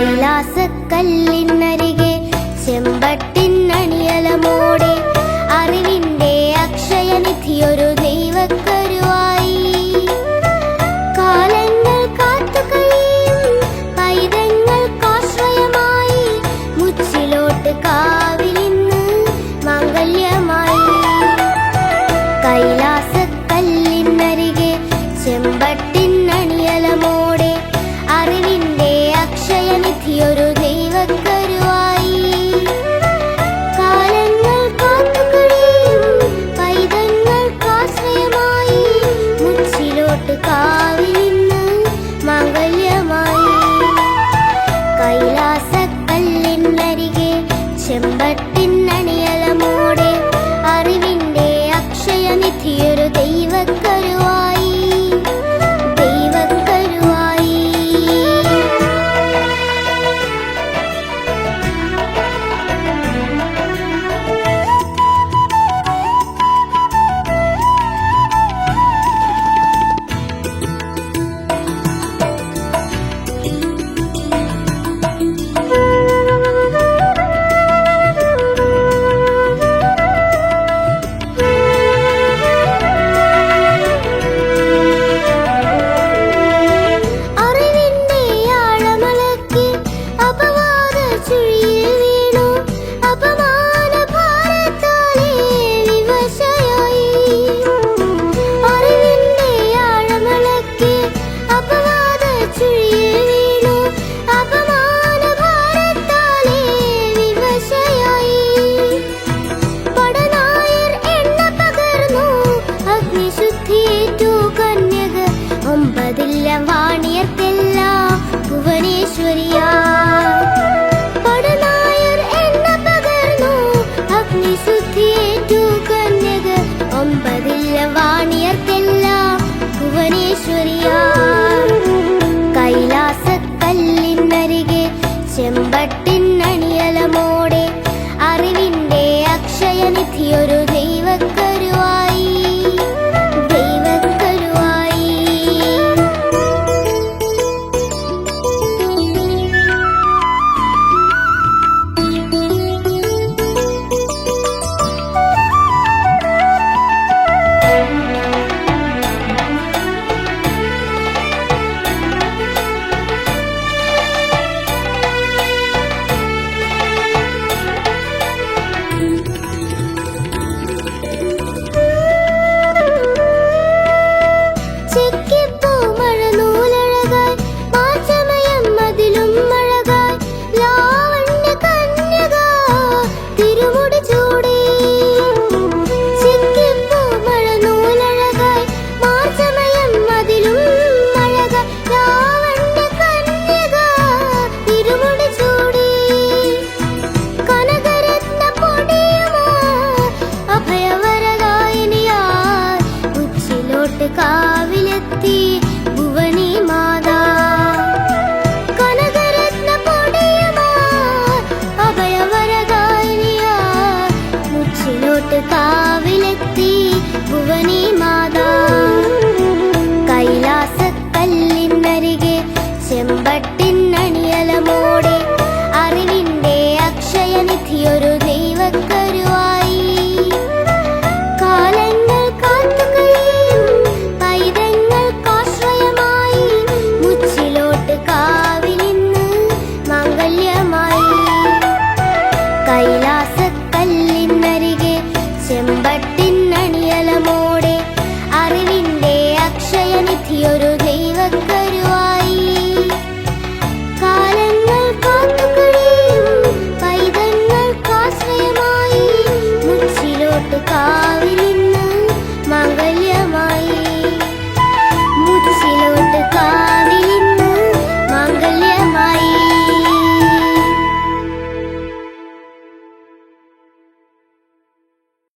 കൈലാസക്കല്ലിനരികെ ചെമ്പട്ടിന്നണിയലമോടെ അറിവിന്റെ അക്ഷയനിധിയൊരു ദൈവക്കരുവായി. കാലങ്ങൾ കാത്തുകഴിയും പൈതങ്ങൾക്കാശ്രയമായി മുച്ചിലോട്ട് കാവിലിന്ന് മംഗല്യമായി. കൈലാസക്കല്ലിനരികെ ചെമ്പട്ടിന്നണിയലമോടെ അറിവിന്റെ വാണിയർക്കെല്ലാം ഭുവനേശ്വരിയാ. പടനായർ എണ്ണ പകർന്നു അഗ്നിശുദ്ധിയേറ്റു കന്യക. ഒമ്പതില്ല വാണിയർക്കെല്ലാം ഭുവനേശ്വരിയാ. കൈലാസക്കല്ലിനരികെ ചെമ്പട്ടിന്നണിയലമോടെ വിധിയൊരു ദൈവക്ക